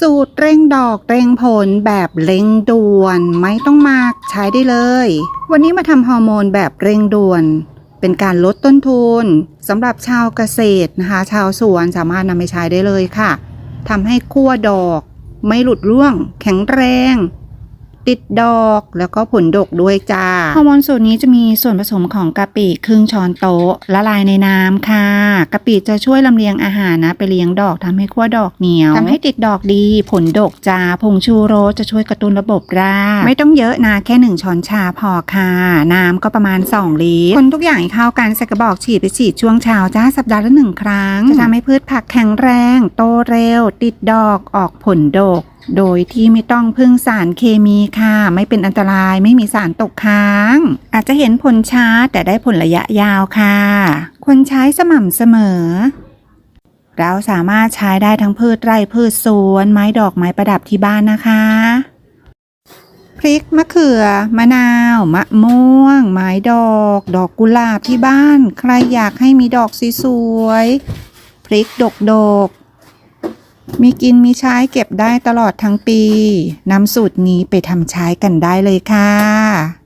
สูตรเร่งดอกเร่งผลแบบเร่งด่วน ไม่ต้องมากใช้ได้เลย วันนี้มาทำฮอร์โมนแบบเร่งด่วน เป็นการลดต้นทุนสำหรับชาวเกษตรนะคะ ชาวสวนสามารถนำไปใช้ได้เลยค่ะทำให้ขั้วดอก ไม่หลุดร่วง แข็งแรง ติดดอกแล้วก็ผลดกด้วยจ้าฮอร์โมนสูตรนี้จะมีส่วนผสมของกะปิครึ่งช้อนโต๊ะละลายในน้ำค่ะกะปิจะช่วยลำเลียงอาหารนะ ไปเลี้ยงดอกทำให้ขั้วดอกเหนียวทำให้ติดดอกดีผลดกจ้าผงชูโรสจะช่วยกระตุ้นระบบรากไม่ต้องเยอะนะแค่หนึ่งช้อนชาพอค่ะ น้ำก็ประมาณ 2 ลิตรคนทุกอย่างเข้ากันใส่กระบอกฉีดไปฉีดช่วงเช้าจ้าสัปดาห์ละหนึ่งครั้งจะทำให้พืชผักแข็งแรง โตเร็ว ติดดอกออกผลดกโดยที่ไม่ต้องพึ่งสารเคมีค่ะ ไม่เป็นอันตรายไม่มีสารตกค้าง อาจจะเห็นผลช้าแต่ได้ผลระยะยาวค่ะ ควรใช้สม่ำเสมอ เราสามารถใช้ได้ทั้งพืชไร่พืชสวน ไม้ดอกไม้ประดับที่บ้านนะคะ พริกมะเขือ มะนาว มะม่วง ไม้ดอก ดอกกุหลาบที่บ้าน ใครอยากให้มีดอกสวยๆพริกดกดกๆ มีกินมีใช้เก็บได้ตลอดทั้งปี นำสูตรนี้ไปทำใช้กันได้เลยค่ะ